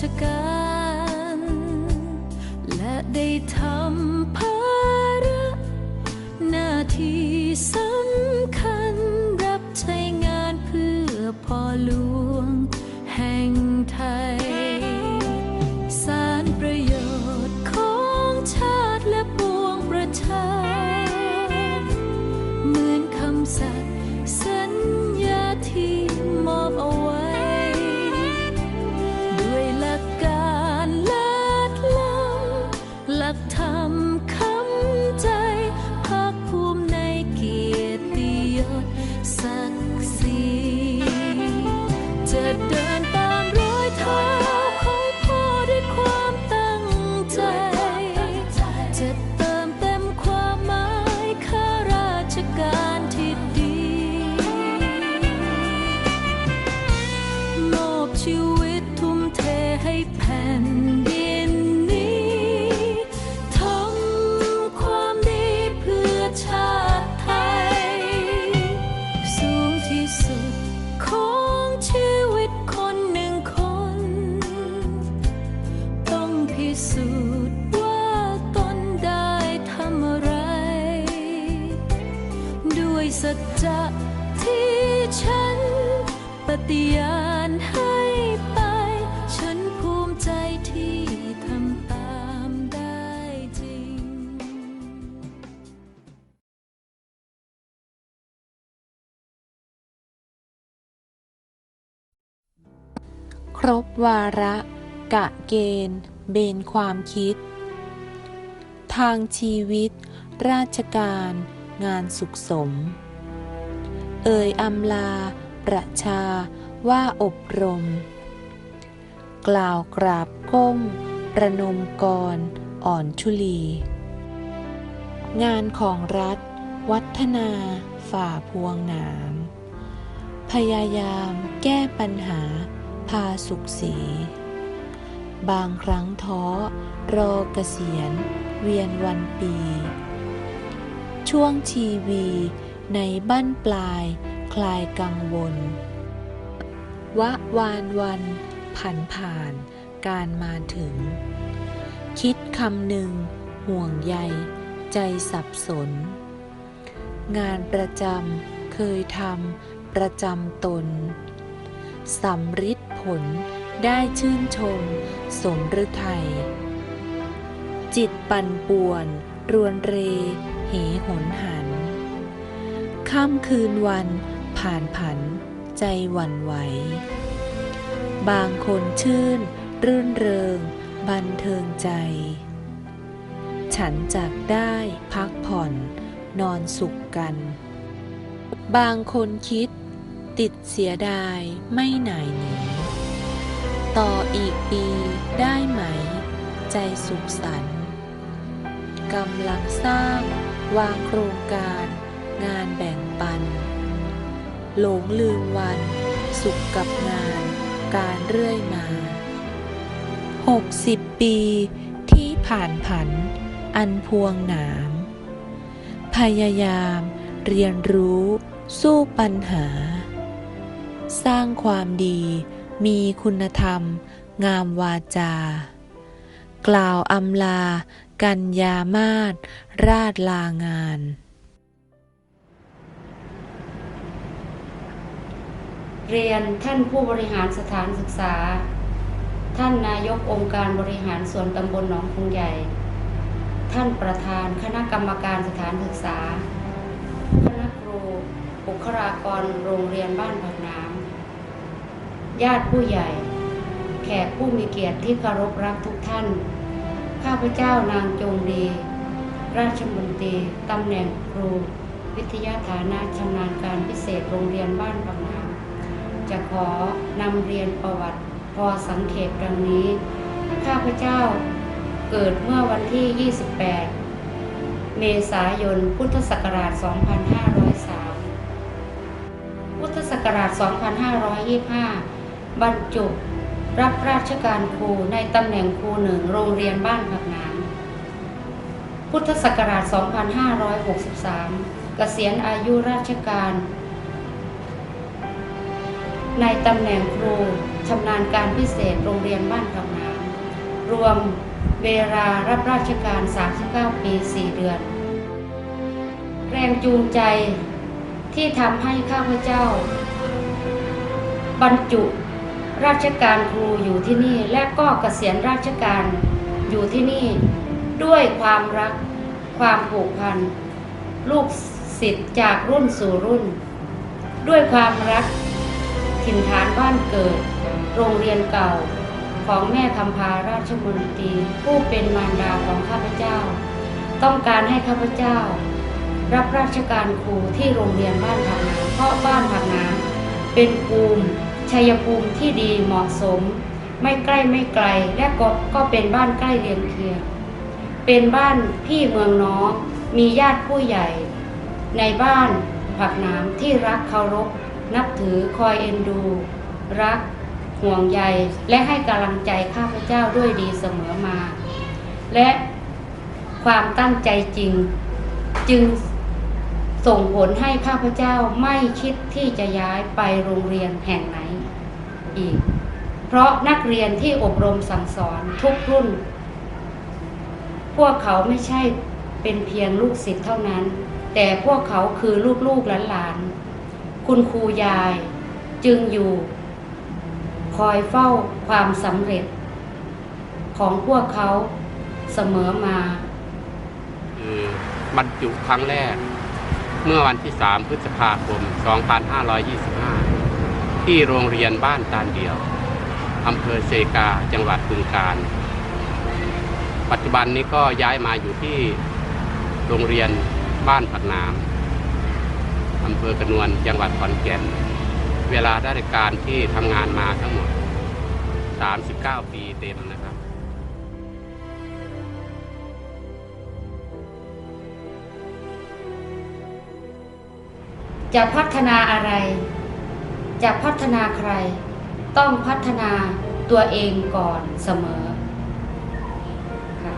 ชการ ลักธรรมคำใจภาคภูมิในเกียรติยศศักดิ์ศรีจะเดินตามรอยเท้าของพ่อด้วยความตั้งใจ จะเติมเต็มความหมายข้าราชการที่ บวาระ กะเกณฑ์ เบนความคิด ทางชีวิต ราชการ งานสุขสม เอ่ยอำลา ประชา ว่าอบรม กล่าวกราบก้ม ประนมกร อ่อนชุลี งานของรัฐ วัฒนาฝ่าพวงหนาม พยายามแก้ปัญหา พาสุขสีบางครั้งท้อ รอเกษียณ เวียนวันปี ช่วงชีวีในบ้านปลาย คลายกังวล วะวานวันผ่านผ่านการมาถึง คิดคำหนึ่ง ห่วงใย ใจสับสน งานประจำเคยทำประจำตนสำริด ลได้ชื่นชม สมฤทัย จิตปั่นป่วน รวนเร เหหนหัน ค่ำคืนวันผ่านผัน ใจหวั่นไหว บางคนชื่น รื่นเริง บันเทิงใจ ฉันจากได้พักผ่อนนอนสุขกัน บางคนคิด ติดเสียดายไม่หน่ายหนี ต่ออีกปีได้ไหม ใจสุขสันต์กำลังสร้างวางโครงการงานแบ่งปัน หลงลืมวัน สุขกับงานการเรื่อยมา 60 ปีที่ผ่านผัน อันพวงหนาม พยายามเรียนรู้สู้ปัญหา สร้างความดี มีคุณธรรม งามวาจา กล่าวอำลา กัญญามาศราชลางาน เรียนท่านผู้บริหารสถานศึกษา ท่านนายกองค์การบริหารส่วนตำบลหนองคงใหญ่ ท่านประธานคณะกรรมการสถานศึกษา คณะครูบุคลากรโรงเรียนบ้านผักน้ำ ญาติผู้ใหญ่ แขกผู้มีเกียรติที่เคารพรักทุกท่าน ข้าพเจ้านางจงดี ราชมนตรีตำแหน่งครู วิทยาฐานะชำนาญการพิเศษโรงเรียนบ้านผักน้ำจะขอนำเรียนประวัติพอสังเขปดังนี้ ข้าพเจ้าเกิดเมื่อวันที่ 28 เมษายน พุทธศักราช 2503 พุทธศักราช 2525 บรรจุรับราชการครูในตำแหน่งครูหนึ่งโรงเรียนบ้านผักน้ำพุทธศักราช 2563 เกษียณอายุราชการ ในตำแหน่งครูชำนาญการพิเศษโรงเรียนบ้านผักรวมเวลารับราชการ 39 ปี 4 เดือน แรงจูงใจที่ทำให้ข้าพเจ้า บรรจุ ราชการครูอยู่ที่นี่และก็เกษียณราชการอยู่ที่นี่ ด้วยความรักความผูกพัน ลูกศิษย์จากรุ่นสู่รุ่น ด้วยความรักถิ่นฐานบ้านเกิด โรงเรียนเก่าของแม่คำพาราชมนตรีผู้เป็นมารดาของข้าพเจ้า ต้องการให้ข้าพเจ้า รับราชการครูที่โรงเรียนบ้านผักน้ำเพราะบ้านผักน้ำเป็นภูมิ ชัยภูมิที่ดีเหมาะสม ไม่ใกล้ไม่ไกลและก็ก็เป็นบ้านใกล้เรียนเคียง เป็นบ้านพี่เมืองน้องมีญาติผู้ใหญ่ ในบ้านผักน้ำที่รักเคารพ นับถือคอยเอ็นดู รักห่วงใยและให้กำลังใจข้าพเจ้าด้วยดีเสมอมา และความตั้งใจจริงจึง ส่งผลให้ข้าพเจ้าไม่คิดที่จะย้ายไปโรงเรียนแห่งไหนอีก เพราะนักเรียนที่อบรมสั่งสอนทุกรุ่น พวกเขาไม่ใช่เป็นเพียงลูกศิษย์เท่านั้น แต่พวกเขาคือลูกๆหลานๆ คุณครูยายจึงอยู่ คอยเฝ้าความสำเร็จ ของพวกเขาเสมอมาคือบรรจุครั้งแรก เมื่อวันที่ 3 พฤษภาคม 2525 ที่โรงเรียนบ้านตาลเดียว อำเภอเซกา จังหวัดบึงกาฬ ปัจจุบันนี้ก็ย้ายมาอยู่ที่โรงเรียนบ้านผักน้ำอำเภอกระนวน จังหวัดขอนแก่น เวลาราชการที่ทำงานมาทั้งหมด 39 ปีเต็มนะครับ จะพัฒนาอะไร จะพัฒนาใคร ต้องพัฒนาตัวเองก่อนเสมอ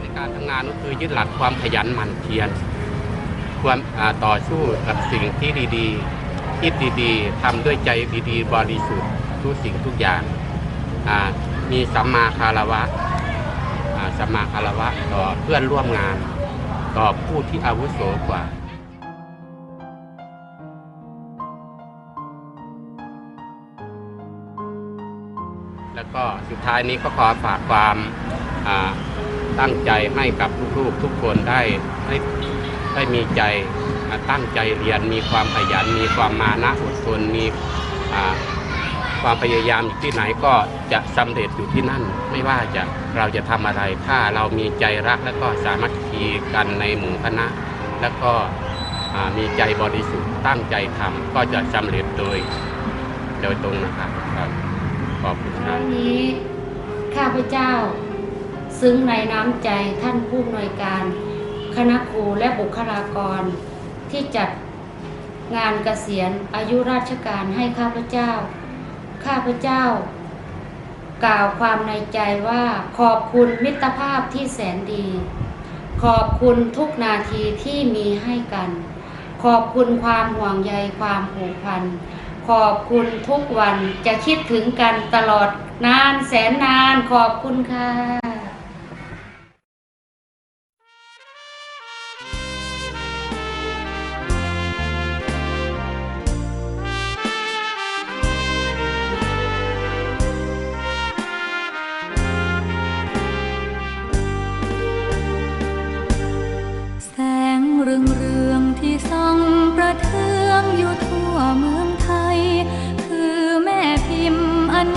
ในการทำงานก็คือยึดหลักความขยันหมั่นเพียรความต่อสู้กับสิ่งที่ดีๆ คิดดีๆทำด้วยใจดีๆ บริสุทธิ์ทุกสิ่งทุกอย่างมีสัมมาคารวะสัมมาคารวะต่อเพื่อนร่วมงาน ต่อผู้ที่อาวุโสกว่า แล้วก็สุดท้ายนี้ก็ขอฝากความตั้งใจให้กับลูกๆทุกคนได้ได้ได้มีใจตั้งใจเรียนมีความขยัน มีความมานะอดทนมีความพยายามอยู่ที่ไหนก็จะสำเร็จอยู่ที่นั่น ไม่ว่าจะเราจะทำอะไร ถ้าเรามีใจรักแล้วก็สามัคคีกันในหมู่คณะ แล้วก็มีใจบริสุทธิ์ตั้งใจทำก็จะสำเร็จโดยโดยตรงนะครับครับ ขอบคุณคครัรั้บงนี้ข้าพเจ้า ซึ้งในน้ำใจท่านผู้อำนวยการ คณะครูและบุคลากร ที่จัดงานเกษียณอายุราชการให้ข้าพเจ้า ข้าพเจ้า กล่าวความในใจว่าขอบคุณมิตรภาพที่แสนดี ขอบคุณทุกนาทีที่มีให้กัน ขอบคุณความห่วงใยความผูกพัน ขอบคุณทุกวันจะคิดถึงกันตลอดนานแสนนานขอบคุณค่ะเรื่องเรื่องที่ส่องประเทืองอยู่ทั่วเมือง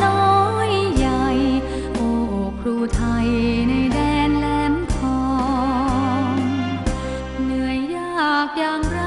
น้อยใหญ่ โอ้ครูไทยในแดนแหลมทอง เหนื่อยยากอย่างไร